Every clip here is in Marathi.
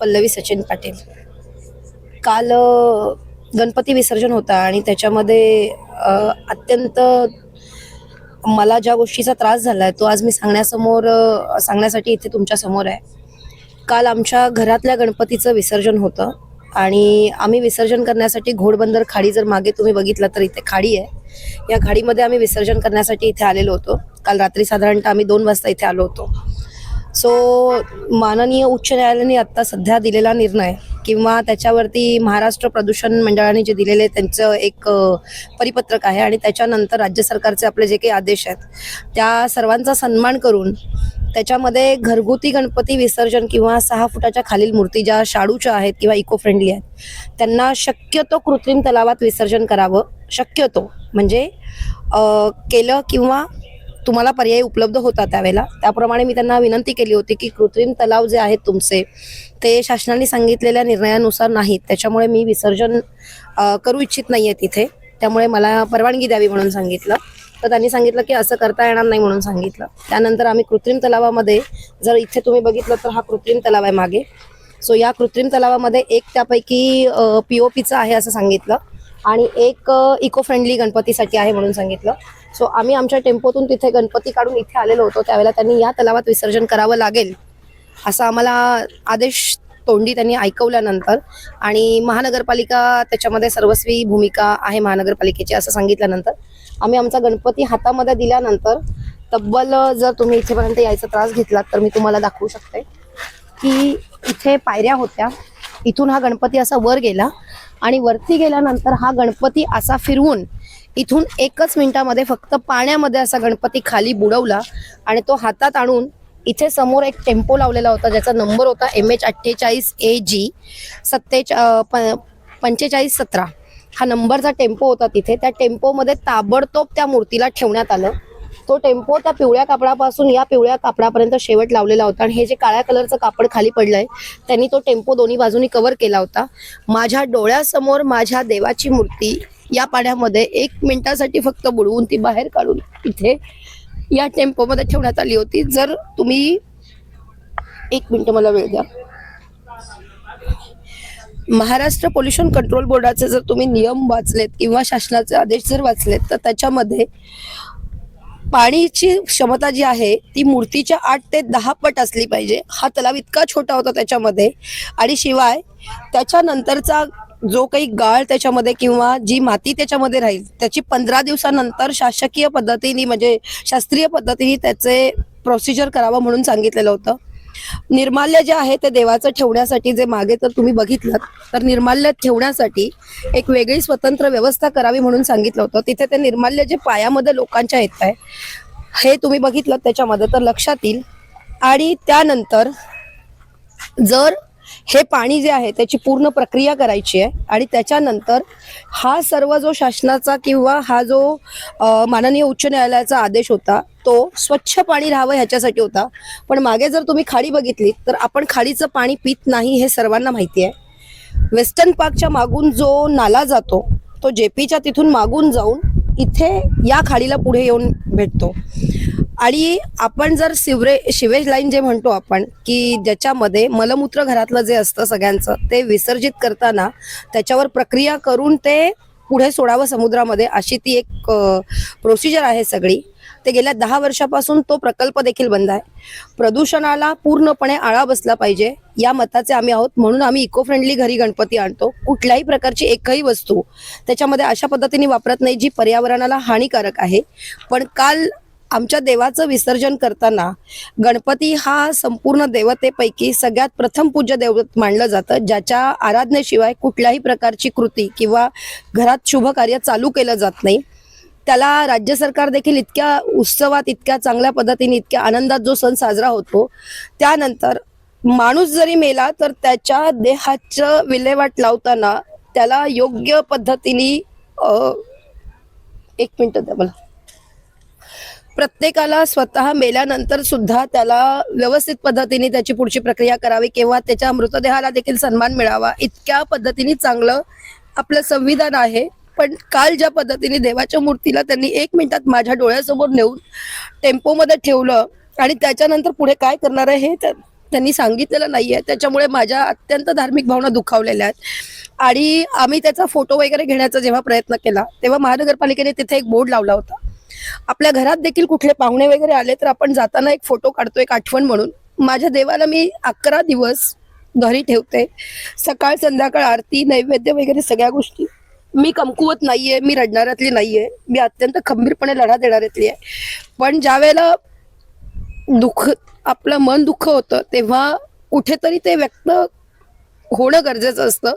पल्लवी सचिन पाटील. काल गणपती विसर्जन होता आणि त्याच्यामध्ये अत्यंत मला ज्या गोष्टीचा त्रास झाला आहे तो आज मी सांगण्यासमोर सांगण्यासाठी इथे तुमच्यासमोर आहे. काल आमच्या घरातल्या गणपतीचं विसर्जन होतं आणि आम्ही विसर्जन करण्यासाठी घोडबंदर खाडी जर मागे तुम्ही बघितलं तर इथे खाडी आहे. या खाडीमध्ये आम्ही विसर्जन करण्यासाठी इथे आलेलो होतो. काल रात्री साधारणतः आम्ही दोन वाजता इथे आलो होतो. सो माननीय उच्च न्यायालयाने आत्ता सध्या दिलेला निर्णय किंवा त्याच्यावरती महाराष्ट्र प्रदूषण मंडळाने जे दिलेले त्यांचं एक परिपत्रक आहे आणि त्याच्यानंतर राज्य सरकारचे आपले जे काही आदेश आहेत त्या सर्वांचा सन्मान करून त्याच्यामध्ये घरगुती गणपती विसर्जन किंवा सहा फुटाच्या खालील मूर्ती ज्या शाडूच्या आहेत किंवा इको फ्रेंडली आहेत त्यांना शक्यतो कृत्रिम तलावात विसर्जन करावं शक्यतो. म्हणजे केलं किंवा तुम्हाला पर्याय उपलब्ध होता त्यावेळेला. त्याप्रमाणे मी त्यांना विनंती केली होती की कृत्रिम तलाव जे आहेत तुमचे ते शासनाने सांगितलेल्या निर्णयानुसार नाहीत. त्याच्यामुळे मी विसर्जन करू इच्छित नाही आहे तिथे. त्यामुळे मला परवानगी द्यावी म्हणून सांगितलं. तर त्यांनी सांगितलं की असं करता येणार नाही म्हणून सांगितलं. त्यानंतर आम्ही कृत्रिम तलावामध्ये जर इथे तुम्ही बघितलं तर हा कृत्रिम तलाव आहे मागे. सो या कृत्रिम तलावामध्ये एक त्यापैकी पी ओ पीचं आहे असं सांगितलं. आणि एक इको फ्रेंडली गणपतीसाठी आहे म्हणून सांगितलं. सो आम्ही आमच्या टेम्पोतून तिथे गणपती काढून इथे आलेलो होतो. त्यावेळेला त्यांनी या तलावात विसर्जन करावं लागेल असा आम्हाला आदेश तोंडी त्यांनी ऐकवल्यानंतर. आणि महानगरपालिका त्याच्यामध्ये सर्वस्वी भूमिका आहे महानगरपालिकेची असं सांगितल्यानंतर. आम्ही आमचा गणपती हातामध्ये दिल्यानंतर तब्बल जर तुम्ही इथेपर्यंत यायचा त्रास घेतलात तर मी तुम्हाला दाखवू शकते की इथे पायऱ्या होत्या. इथून हा गणपती असा वर गेला आणि वरती गेल्यानंतर हा गणपती असा फिरवून इथून एकच मिनिटामध्ये फक्त पाण्यामध्ये असा गणपती खाली बुडवला आणि तो हातात आणून इथे समोर एक टेम्पो लावलेला होता ज्याचा नंबर होता एम एच अठ्ठेचाळीस ए जी सत्तेचा पंचेचाळीस सतरा. हा नंबरचा टेम्पो होता तिथे. त्या टेम्पोमध्ये ताबडतोब त्या मूर्तीला ठेवण्यात आलं. तो टेम्पो त्या पिवळ्या कापडापासून या पिवळ्या कापडापर्यंत शेवट लावलेला होता आणि हे जे काळ्या कलरचं कापड खाली पडलंय त्यांनी तो टेम्पो दोन्ही बाजूनी कव्हर केला होता. माझ्या डोळ्यासमोर माझ्या देवाची मूर्ती या पाण्यामध्ये एक मिनिटासाठी फक्त बुडवून ती बाहेर काढून इथे या टेम्पोमध्ये ठेवण्यात आली होती. जर तुम्ही एक मिनिट मला वेळ द्या. महाराष्ट्र पोल्युशन कंट्रोल बोर्डाचे जर तुम्ही नियम वाचलेत किंवा शासनाचे आदेश जर वाचलेत तर त्याच्यामध्ये पाणीची क्षमता जी आहे ती मूर्तीच्या आठ ते दहा पट असली पाहिजे. हा तलाव इतका छोटा होता त्याच्यामध्ये. आणि शिवाय त्याच्यानंतरचा जो काही गाळ त्याच्यामध्ये किंवा जी माती त्याच्यामध्ये राहील त्याची पंधरा दिवसानंतर शासकीय पद्धतीने म्हणजे शास्त्रीय पद्धतीने त्याचे प्रोसिजर करावं म्हणून सांगितलेलं होतं. निर्माल्य जे आहे ते देवाचं ठेवण्यासाठी जे मागे तर तुम्ही बघितलं तर निर्माल्य ठेवण्यासाठी एक वेगळी स्वतंत्र व्यवस्था करावी म्हणून सांगितलं होतं. तिथे ते निर्माल्य जे पायामध्ये लोकांच्या येत आहे हे तुम्ही बघितलं त्याच्यामध्ये तर लक्षात येईल. आणि त्यानंतर जर हे पाणी जे आहे त्याची पूर्ण प्रक्रिया करायची आहे आणि त्याच्यानंतर हा सर्व जो शासनाचा किंवा हा जो माननीय उच्च न्यायालयाचा आदेश होता तो स्वच्छ पाणी राहावं ह्याच्यासाठी होता. पण मागे जर तुम्ही खाडी बघितली तर आपण खाडीचं पाणी पित नाही हे सर्वांना माहिती आहे. वेस्टर्न पार्कच्या मागून जो नाला जातो तो जेपीच्या तिथून मागून जाऊन इथे या खाडीला पुढे येऊन भेटतो. आणि आपण जर सिवरे शिवेज लाईन जे म्हणतो आपण की ज्याच्यामध्ये मलमूत्र घरातलं जे असतं सगळ्यांचं ते विसर्जित करताना त्याच्यावर प्रक्रिया करून ते पुढे सोडावं समुद्रामध्ये अशी ती एक प्रोसिजर आहे सगळी. ते गेल्या दहा वर्षापासून तो प्रकल्प देखील बंद आहे. प्रदूषणाला पूर्णपणे आळा बसला पाहिजे. या मताचे आम्ही आहोत. म्हणून आम्ही इको फ्रेंडली घरी गणपती आणतो. कुठल्याही प्रकारची एकही वस्तू त्याच्यामध्ये अशा पद्धतीने वापरत नाही जी पर्यावरणाला हानिकारक आहे. पण काल आमच्या देवाचं विसर्जन करताना गणपती हा संपूर्ण देवतेपैकी सगळ्यात प्रथम पूज्य देवत मानलं जातं ज्याच्या आराधनेशिवाय कुठल्याही प्रकारची कृती किंवा घरात शुभ कार्य चालू केलं जात नाही. त्याला राज्य सरकार देखील इतक्या उत्सवात इतक्या चांगल्या पद्धतीने इतक्या आनंदात जो सण साजरा होतो त्यानंतर माणूस जरी मेला तर त्याच्या देहाचं विल्हेवाट लावताना त्याला योग्य पद्धतीने एक मिनिट द्या मला. प्रत्येकाला स्वतः मेल्यानंतर सुद्धा त्याला व्यवस्थित पद्धतीने त्याची पुढची प्रक्रिया करावी किंवा त्याच्या मृतदेहाला देखील सन्मान मिळावा. इतक्या पद्धतीने चांगलं आपलं संविधान आहे. पण काल ज्या पद्धतीने देवाच्या मूर्तीला त्यांनी एक मिनिटात माझ्या डोळ्यासमोर नेऊन टेम्पोमध्ये ठेवलं आणि त्याच्यानंतर पुढे काय करणार आहे हे त्यांनी सांगितलेलं नाहीये. त्याच्यामुळे माझ्या अत्यंत धार्मिक भावना दुखावलेल्या आहेत. आणि आम्ही त्याचा फोटो वगैरे घेण्याचा जेव्हा प्रयत्न केला तेव्हा महानगरपालिकेने तिथे एक बोर्ड लावला होता. आपल्या घरात देखील कुठले पाहुणे वगैरे आले तर आपण जाताना एक फोटो काढतो एक आठवण म्हणून. माझ्या देवाला मी अकरा दिवस घरी ठेवते. सकाळ संध्याकाळ आरती नैवेद्य वगैरे सगळ्या गोष्टी. मी कमकुवत नाहीये मी रडणाऱ्यातली नाहीये. मी अत्यंत खंबीरपणे लढा देणाऱ्यातली आहे. पण ज्या वेळेला दुःख आपलं मन दुःख होतं तेव्हा कुठेतरी ते व्यक्त होणं गरजेचं असतं.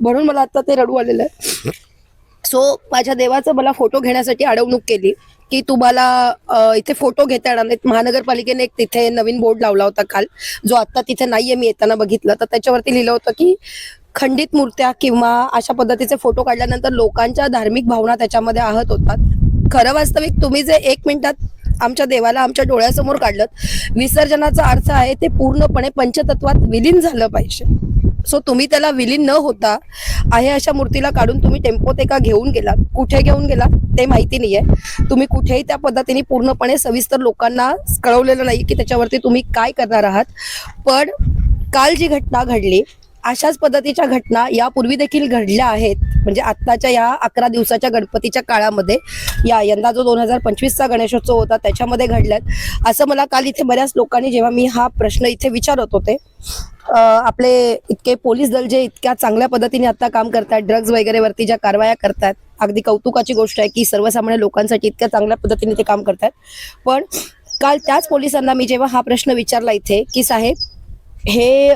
म्हणून मला आता ते रडू आलेलं आहे. सो माझ्या देवाचा मला फोटो घेण्यासाठी अडवणूक केली की तुम्हाला इथे फोटो घेता येणार नाहीत. महानगरपालिकेने एक तिथे नवीन बोर्ड लावला होता काल. जो आता तिथे नाहीये मी येताना बघितलं. तर त्याच्यावरती लिहिलं होतं की खंडित मूर्त्या किंवा अशा पद्धतीचे फोटो काढल्यानंतर लोकांच्या धार्मिक भावना त्याच्यामध्ये आहत होतात. खरं वास्तविक तुम्ही जे एक मिनिटात आमच्या देवाला आमच्या डोळ्यासमोर काढलं विसर्जनाचा अर्थ आहे ते पूर्णपणे पंचतत्वात विलीन झालं पाहिजे. सो तुम्ही त्याला विलीन न होता आहे अशा मूर्तीला काढून तुम्ही टेम्पोत एका घेऊन गेला कुठे घेऊन गेलात ते माहिती नाहीये. तुम्ही कुठेही त्या पद्धतीने पूर्णपणे सविस्तर लोकांना कळवलेलं नाही की त्याच्यावरती तुम्ही काय करणार आहात. पण काल जी घटना घडली अशाच पद्धतीच्या घटना यापूर्वी देखील घडल्या आहेत. म्हणजे आत्ताच्या या अकरा दिवसाच्या गणपतीच्या काळामध्ये या यंदा जो दोन हजार पंचवीसचा गणेशोत्सव होता त्याच्यामध्ये घडल्यात. असं मला काल इथे बऱ्याच लोकांनी जेव्हा मी हा प्रश्न इथे विचारत होते आपले इतके पोलीस दल जे इतक्या चांगल्या पद्धतीने आता काम करतात ड्रग्ज वगैरे वरती ज्या कारवाया करतात अगदी कौतुकाची गोष्ट आहे की सर्वसामान्य लोकांसाठी इतक्या चांगल्या पद्धतीने ते काम करतात पण काल त्याच पोलिसांना मी जेव्हा हा प्रश्न विचारला इथे की साहेब हे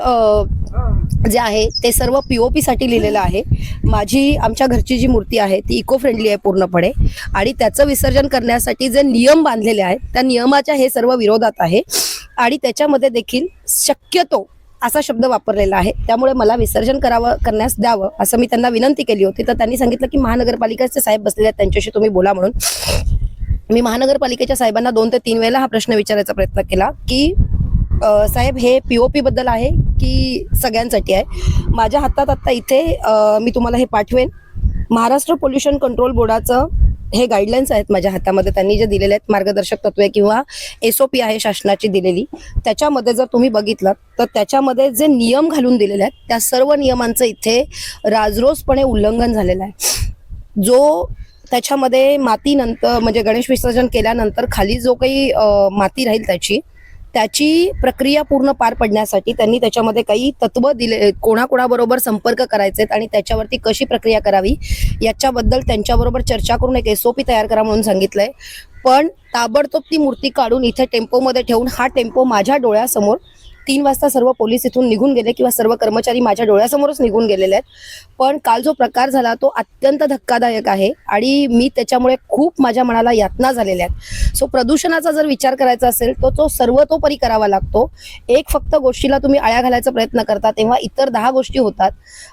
जे आहे ते सर्व पीओपी साठी लिहिलेलं आहे. माझी आमच्या घरची जी मूर्ती आहे ती इको फ्रेंडली आहे पूर्णपणे. आणि त्याचं विसर्जन करण्यासाठी जे नियम बांधलेले आहेत त्या नियमाच्या हे सर्व विरोधात आहे. आणि त्याच्यामध्ये देखील शक्यतो असा शब्द वापरलेला आहे. त्यामुळे मला विसर्जन करावं करण्यास द्यावं असं मी त्यांना विनंती केली होती. तर त्यांनी सांगितलं की महानगरपालिकेचे साहेब बसलेले आहेत त्यांच्याशी तुम्ही बोला म्हणून. मी महानगरपालिकेच्या साहेबांना दोन ते तीन वेळेला हा प्रश्न विचारायचा प्रयत्न केला की साहेब हे पीओपी बद्दल आहे की सगळ्यांसाठी आहे? माझ्या हातात आता इथे मी तुम्हाला हे पाठवेन. महाराष्ट्र पोल्युशन कंट्रोल बोर्डाचं हे गाईडलाईन्स आहेत माझ्या हातामध्ये. त्यांनी जे दिलेले आहेत मार्गदर्शक तत्वे किंवा एसओपी आहे शासनाची दिलेली त्याच्यामध्ये जर तुम्ही बघितलं तर त्याच्यामध्ये जे नियम घालून दिलेले आहेत त्या सर्व नियमांचं इथे राजरोसपणे उल्लंघन झालेलं आहे. जो त्याच्यामध्ये मातीनंतर म्हणजे गणेश विसर्जन केल्यानंतर खाली जो काही माती राहील त्याची त्याची प्रक्रिया पूर्ण पार पडण्यासाठी त्यांनी त्याच्यामध्ये काही तत्व दिले कोणाकोणाबरोबर संपर्क करायचे आहेत आणि त्याच्यावरती कशी प्रक्रिया करावी याच्याबद्दल त्यांच्याबरोबर चर्चा करून एक एसओपी तयार करा म्हणून सांगितलंय. पण ताबडतोब ती मूर्ती काढून इथे टेम्पोमध्ये ठेवून हा टेम्पो माझ्या डोळ्यासमोर तीन वाजता सर्व पोलीस इथून निघून गेले किंवा सर्व कर्मचारी माझ्या डोळ्यासमोरच निघून गेलेले आहेत. पण काल जो प्रकार झाला तो अत्यंत धक्कादायक आहे आणि मी त्याच्यामुळे खूप माझ्या मनाला यातना झालेल्या आहेत. सो प्रदूषणाचा जर विचार करायचा असेल तर तो सर्वतोपरी करावा लागतो. एक फक्त गोष्टीला तुम्ही आळ्या घालायचा प्रयत्न करता तेव्हा इतर दहा गोष्टी होतात.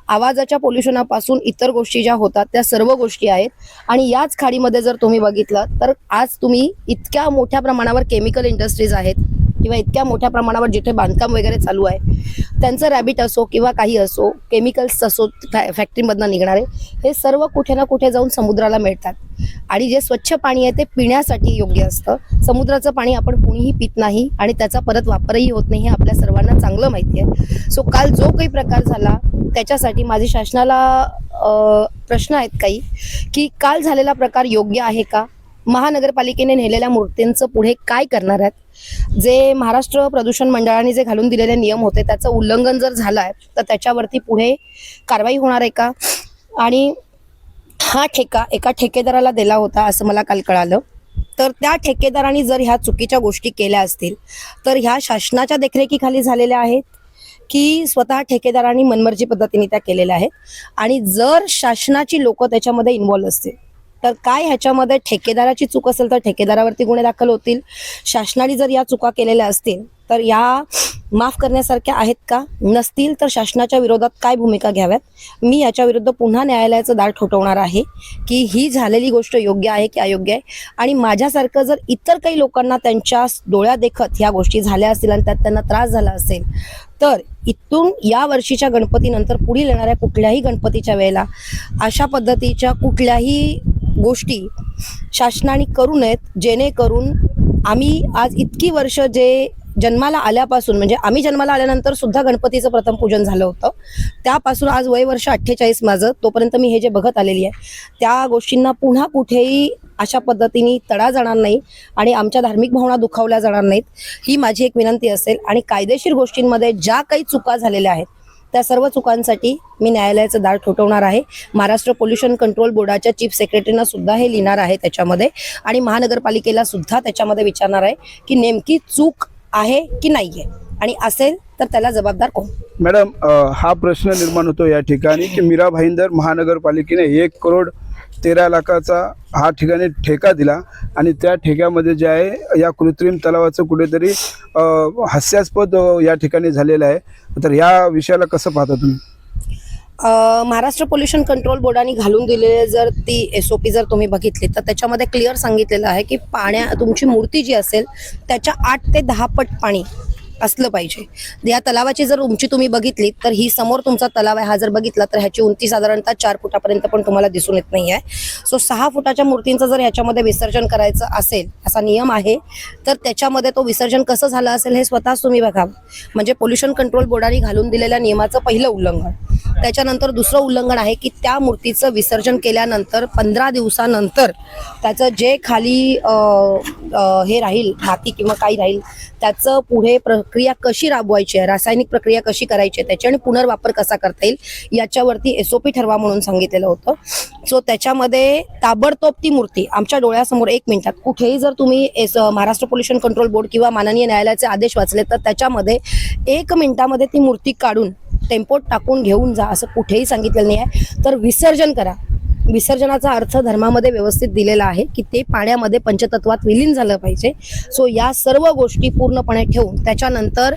आवाजाच्या पोल्युशनापासून इतर गोष्टी ज्या होतात त्या सर्व गोष्टी आहेत. आणि याच खाडीमध्ये जर तुम्ही बघितलं तर आज तुम्ही इतक्या मोठ्या प्रमाणावर केमिकल इंडस्ट्रीज आहेत. किंवा इतक्या मोठ्या प्रमाणावर जिथे बांधकाम वगैरे चालू आहे त्यांचं रॅबिट असो किंवा काही असो केमिकल्स असो फॅ फॅक्टरीमधनं निघणारे हे सर्व कुठे ना कुठे जाऊन समुद्राला मिळतात. आणि जे स्वच्छ पाणी आहे ते पिण्यासाठी योग्य असतं. समुद्राचं पाणी आपण कुणीही पित नाही आणि त्याचा परत वापरही होत नाही हे आपल्या सर्वांना चांगलं माहिती आहे. सो काल जो काही प्रकार झाला त्याच्यासाठी माझी शासनाला प्रश्न आहेत काही की काल झालेला प्रकार योग्य आहे का? महानगरपालिकेने नेलेल्या मूर्तींचं पुढे काय करणार आहेत? जे महाराष्ट्र प्रदूषण मंडळाने जे घालून दिलेले नियम होते त्याचं उल्लंघन जर झालं आहे तर त्याच्यावरती पुढे कारवाई होणार आहे का? आणि हा ठेका एका ठेकेदाराला दिला होता असं मला काल कळालं. तर त्या ठेकेदारांनी जर ह्या चुकीच्या गोष्टी केल्या असतील तर ह्या शासनाच्या देखरेखीखाली झालेल्या आहेत की स्वतः ठेकेदारांनी मनमर्जी पद्धतीने त्या केलेल्या आहेत? आणि जर शासनाची लोक त्याच्यामध्ये इन्वॉल्व्ह असतील तर काय ह्याच्यामध्ये ठेकेदाराची चूक असेल तर ठेकेदारावरती गुन्हे दाखल होतील. शासनाने जर या चुका केलेल्या असतील तर या माफ करण्यासारख्या आहेत का? नसतील तर शासनाच्या विरोधात काय भूमिका घ्याव्यात? मी याच्या विरुद्ध पुन्हा न्यायालयाचं दार ठोठवणार आहे की ही झालेली गोष्ट योग्य आहे की अयोग्य आहे? आणि माझ्यासारखं जर इतर काही लोकांना त्यांच्या डोळ्या देखत ह्या गोष्टी झाल्या असतील आणि त्यात त्यांना त्रास झाला असेल तर इथून या वर्षीच्या गणपतीनंतर पुढील येणाऱ्या कुठल्याही गणपतीच्या वेळेला अशा पद्धतीच्या कुठल्याही गोष्टी शासनाने करू नयेत जेणेकरून आम्ही आज इतकी वर्ष जे जन्माला आल्यापासून म्हणजे आम्ही जन्माला आल्यानंतर सुद्धा गणपतीचं प्रथम पूजन झालं होतं. त्यापासून आज वय वर्ष अठ्ठेचाळीस माझं तोपर्यंत मी हे जे बघत आलेली आहे त्या गोष्टींना पुन्हा कुठेही अशा पद्धतीने तडा जाणार नाही आणि आमच्या धार्मिक भावना दुखावल्या जाणार नाहीत ही माझी एक विनंती असेल. आणि कायदेशीर गोष्टींमध्ये ज्या काही चुका झालेल्या आहेत त्या सर्व चुकांसाठी मी न्यायालयाचं दार ठोठवणार आहे. महाराष्ट्र पोल्युशन कंट्रोल बोर्डाच्या चीफ सेक्रेटरीना सुद्धा हे लिहिणार आहे त्याच्यामध्ये. आणि महानगरपालिकेला सुद्धा त्याच्यामध्ये विचारणार आहे की नेमकी चूक आहे की नाहीये? आणि असेल तर त्याला जबाबदार कोण? मॅडम हा प्रश्न निर्माण होतो या ठिकाणी की मीरा भाईंदर महानगरपालिकेने एक करोड तेरा लाखाचा हा ठिकाणी ठेका दिला आणि त्या ठेक्यामध्ये जे आहे या कृत्रिम तलावाचं कुठेतरी हास्यास्पद या ठिकाणी झालेलं आहे. तर या विषयाला कसं पाहता तुम्ही? महाराष्ट्र पोल्युशन कंट्रोल बोर्डाने घालून दिलेले जर ती एस ओ पी जर तुम्ही बघितली तर त्याच्यामध्ये क्लिअर सांगितलेलं आहे की पाण्या तुमची मूर्ती जी असेल त्याच्या आठ ते दहा पट पाणी असलं पाहिजे. या तलावाची जर उंची तुम्ही बघितली तर ही समोर तुमचा तलाव आहे. हा जर बघितला तर ह्याची उंची साधारणतः चार फुटापर्यंत पण तुम्हाला दिसून येत नाही आहे सो सहा फुटाच्या मूर्तींचं जर ह्याच्यामध्ये विसर्जन करायचं असेल असा नियम आहे तर त्याच्यामध्ये तो विसर्जन कसं झालं असेल हे स्वतःच तुम्ही बघा. म्हणजे पोल्युशन कंट्रोल बोर्डाने घालून दिलेल्या नियमाचं पहिलं उल्लंघन. त्याच्यानंतर दुसरं उल्लंघन आहे की त्या मूर्तीचं विसर्जन केल्यानंतर पंधरा दिवसानंतर त्याचं जे खाली हे राहील माती किंवा काही राहील त्याचं पुढे प्रक्रिया कशी राबवायची आहे रासायनिक प्रक्रिया कशी करायची आहे त्याची आणि पुनर्वापर कसा करता येईल याच्यावरती एसओपी ठरवा म्हणून सांगितलेलं होतं. सो त्याच्यामध्ये ताबडतोब ती मूर्ती आमच्या डोळ्यासमोर एक मिनिटात कुठेही जर तुम्ही एस महाराष्ट्र पोल्युशन कंट्रोल बोर्ड किंवा माननीय न्यायालयाचे आदेश वाचले तर त्याच्यामध्ये एक मिनिटामध्ये ती मूर्ती काढून टेम्पोत टाकून घेऊन जा असं कुठेही सांगितलेलं नाही आहे. तर विसर्जन करा. विसर्जनाचा अर्थ धर्मामध्ये व्यवस्थित दिलेला आहे की ते पाण्यामध्ये पंचतत्वात विलीन झालं पाहिजे. सो या सर्व गोष्टी पूर्णपणे ठेवून त्याच्यानंतर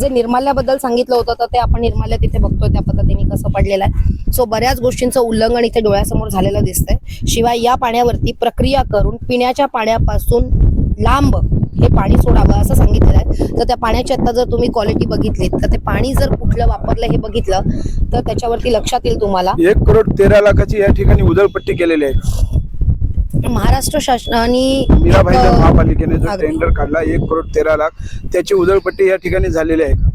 जे निर्माल्याबद्दल सांगितलं होतं तर ते आपण निर्माल्य तिथे बघतोय त्या पद्धतीने कसं पडलेलं आहे. सो बऱ्याच गोष्टींचं उल्लंघन इथे डोळ्यासमोर झालेलं दिसतंय. शिवाय या पाण्यावरती प्रक्रिया करून पिण्याच्या पाण्यापासून लांब हे पाणी सोडावं असं सांगितलेलं आहे. तर त्या पाण्याची आता जर तुम्ही क्वालिटी बघितली तर ते पाणी जर कुठलं वापरलं हे बघितलं तर त्याच्यावरती लक्षात येईल तुम्हाला. एक करोड तेरा लाखाची या ठिकाणी उधळपट्टी केलेली आहे. महाराष्ट्र शासनाने मीरा भाईंदर एक, महापालिकेने जो. टेंडर काढला एक करोड तेरा लाख त्याची उधळपट्टी या ठिकाणी झालेली आहे. का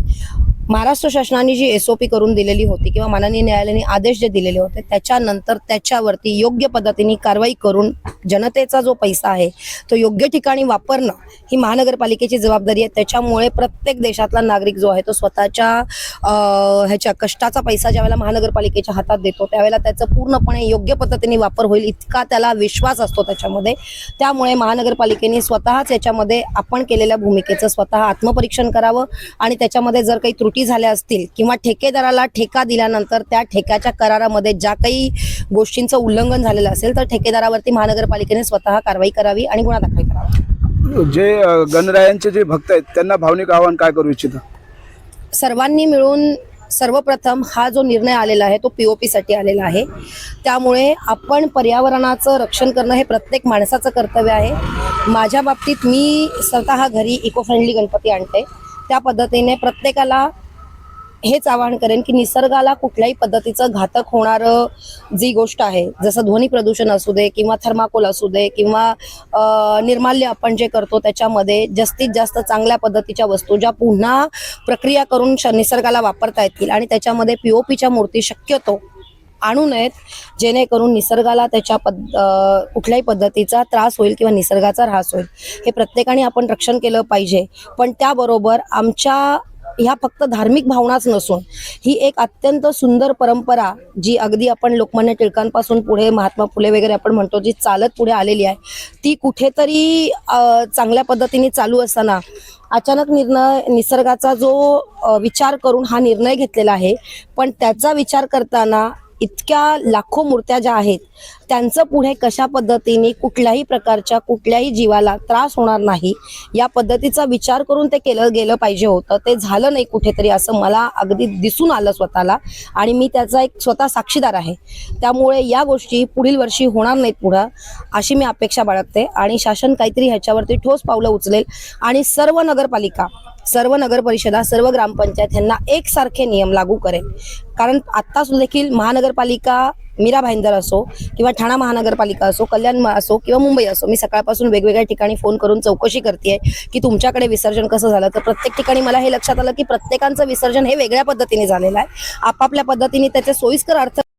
महाराष्ट्र शासनाने जी एसओपी करून दिलेली होती किंवा माननीय न्यायालयाने आदेश जे दिलेले होते त्याच्यानंतर त्याच्यावरती योग्य पद्धतीने कारवाई करून जनतेचा जो पैसा आहे तो योग्य ठिकाणी वापरणं ही महानगरपालिकेची जबाबदारी आहे. त्याच्यामुळे प्रत्येक देशातला नागरिक जो आहे तो स्वतःच्या ह्याच्या कष्टाचा पैसा ज्यावेळेला महानगरपालिकेच्या हातात देतो त्यावेळेला त्याचं पूर्णपणे योग्य पद्धतीने वापर होईल इतका त्याला विश्वास असतो त्याच्यामध्ये. त्यामुळे महानगरपालिकेने स्वतःच याच्यामध्ये आपण केलेल्या भूमिकेचं स्वतः आत्मपरीक्षण करावं आणि त्याच्यामध्ये जर काही त्रुटी झाल्या असतील किंवा ठेकेदाराला ठेका दिल्यानंतर त्या ठेक्याच्या करारामध्ये ज्या काही गोष्टींचं उल्लंघन झालेलं असेल तर ठेकेदारावरती महानगरपालिकेने स्वतः कारवाई करावी आणि गुन्हा दाखल करावा. जे गणरायांचे जे भक्त आहेत त्यांना भावनिक आवाहन काय करू इच्छिता? सर्वांनी मिळून सर्वप्रथम हा जो निर्णय आलेला आहे तो पीओपी साठी आलेला आहे. त्यामुळे आपण पर्यावरणाचं रक्षण करणं हे प्रत्येक माणसाचं कर्तव्य आहे. माझ्या बाबतीत मी स्वतः घरी इको फ्रेंडली गणपती आणते. त्या पद्धतीने प्रत्येकाला हेच आवाहन करेन की निसर्गाला कुठल्याही पद्धतीचं घातक होणारं जी गोष्ट आहे जसं ध्वनी प्रदूषण असू दे किंवा थर्माकोल असू दे किंवा निर्माल्य आपण जे करतो त्याच्यामध्ये जास्तीत जास्त चांगल्या पद्धतीच्या वस्तू ज्या पुन्हा प्रक्रिया करून श- निसर्गाला वापरता येतील आणि त्याच्यामध्ये पीओपीच्या मूर्ती शक्यतो आणू नयेत जेणेकरून निसर्गाला त्याच्या पद कुठल्याही पद्धतीचा त्रास होईल किंवा निसर्गाचा ऱ्हास होईल. हे प्रत्येकाने आपण रक्षण केलं पाहिजे. पण त्याबरोबर आमच्या ह्या फक्त धार्मिक भावनाच नसून ही एक अत्यंत सुंदर परंपरा जी अगदी आपण लोकमान्य टिळकांपासून पुढे महात्मा फुले वगैरे आपण म्हणतो जी चालत पुढे आलेली आहे ती कुठेतरी चांगल्या पद्धतीने चालू असताना अचानक निर्णय निसर्गाचा जो विचार करून हा निर्णय घेतलेला आहे पण त्याचा विचार करताना इतक्या लाखो मूर्त्या ज्या आहेत त्यांचं पुढे कशा पद्धतीने कुठल्याही प्रकारच्या कुठल्याही जीवाला त्रास होणार नाही या पद्धतीचा विचार करून ते केलं गेलं पाहिजे होतं. ते झालं नाही कुठेतरी असं मला अगदी दिसून आलं स्वतःला आणि मी त्याचा एक स्वतः साक्षीदार आहे. त्यामुळे या गोष्टी पुढील वर्षी होणार नाहीत पुढं अशी मी अपेक्षा बाळगते आणि शासन काहीतरी ह्याच्यावरती ठोस पावलं उचलेल आणि सर्व नगरपालिका सर्व नगर परिषदा सर्व ग्रामपंचायत यांना एकसारखे नियम लागू करेल कारण आता देखील महानगरपालिका मीरा भाईंदर असो किंवा ठाणा महानगरपालिका असो कल्याण असो किंवा मुंबई असो मी सकाळपासून वेगवेगळ्या ठिकाणी फोन करून चौकशी करते की तुमच्याकडे विसर्जन कसं झालं? तर प्रत्येक ठिकाणी मला हे लक्षात आलं की प्रत्येकांचं विसर्जन हे वेगळ्या पद्धतीने झालेलं आहे. आपापल्या पद्धतीने त्याचे सोयीस्कर अर्थ